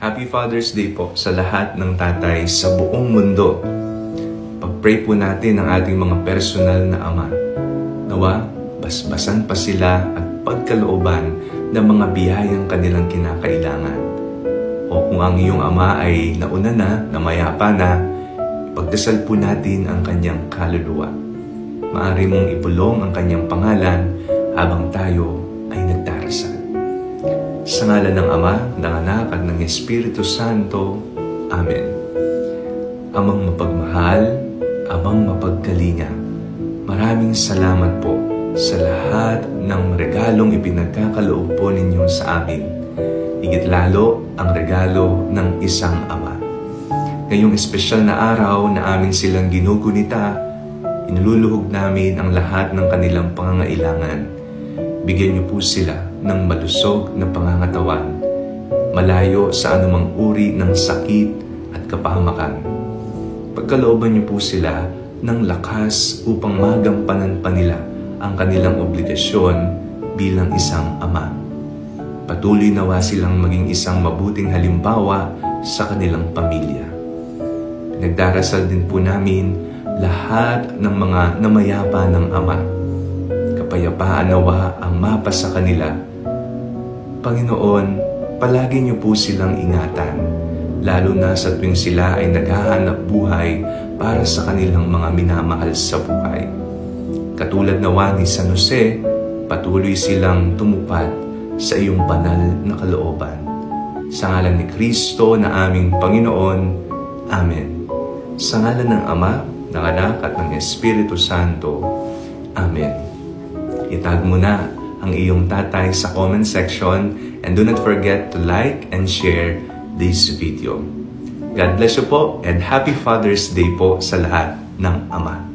Happy Father's Day po sa lahat ng tatay sa buong mundo. Pag-pray po natin ang ating mga personal na ama. Nawa, basbasan pa sila at pagkalooban ng mga biyayang kanilang kinakailangan. O kung ang iyong ama ay nauna na, namayapa na, pagdasal po natin ang kanyang kaluluwa. Maari mong ipulong ang kanyang pangalan habang tayo ay nagdarasal. Sa ngalan ng Ama, ng Anak at ng Espiritu Santo. Amen. Amang mapagmahal, Amang mapagkalinga, maraming salamat po sa lahat ng regalong ipinagkakaloob po ninyo sa amin. Higit lalo ang regalo ng isang ama. Ngayong espesyal na araw na amin silang ginugunita, inululuhog namin ang lahat ng kanilang pangangailangan. Bigyan niyo po sila ng malusog na pangangatawan, malayo sa anumang uri ng sakit at kapahamakan. Pagkalooban niyo po sila ng lakas upang magampanan pa nila ang kanilang obligasyon bilang isang ama. Patuloy nawa silang maging isang mabuting halimbawa sa kanilang pamilya. Nagdarasal din po namin lahat ng mga namayapa ng Ama. Kapayapaan nawa ang mapa sa kanila. Panginoon, palagi niyo po silang ingatan, lalo na sa tuwing sila ay naghahanap buhay para sa kanilang mga minamahal sa buhay. Katulad nawa ni San Jose, patuloy silang tumupad sa iyong banal na kalooban. Sa ngalan ni Kristo na aming Panginoon, Amen. Sa ngalan ng Ama, ng Anak at ng Espiritu Santo. Amen. Itag mo na ang iyong tatay sa comment section and do not forget to like and share this video. God bless you po and Happy Father's Day po sa lahat ng Ama.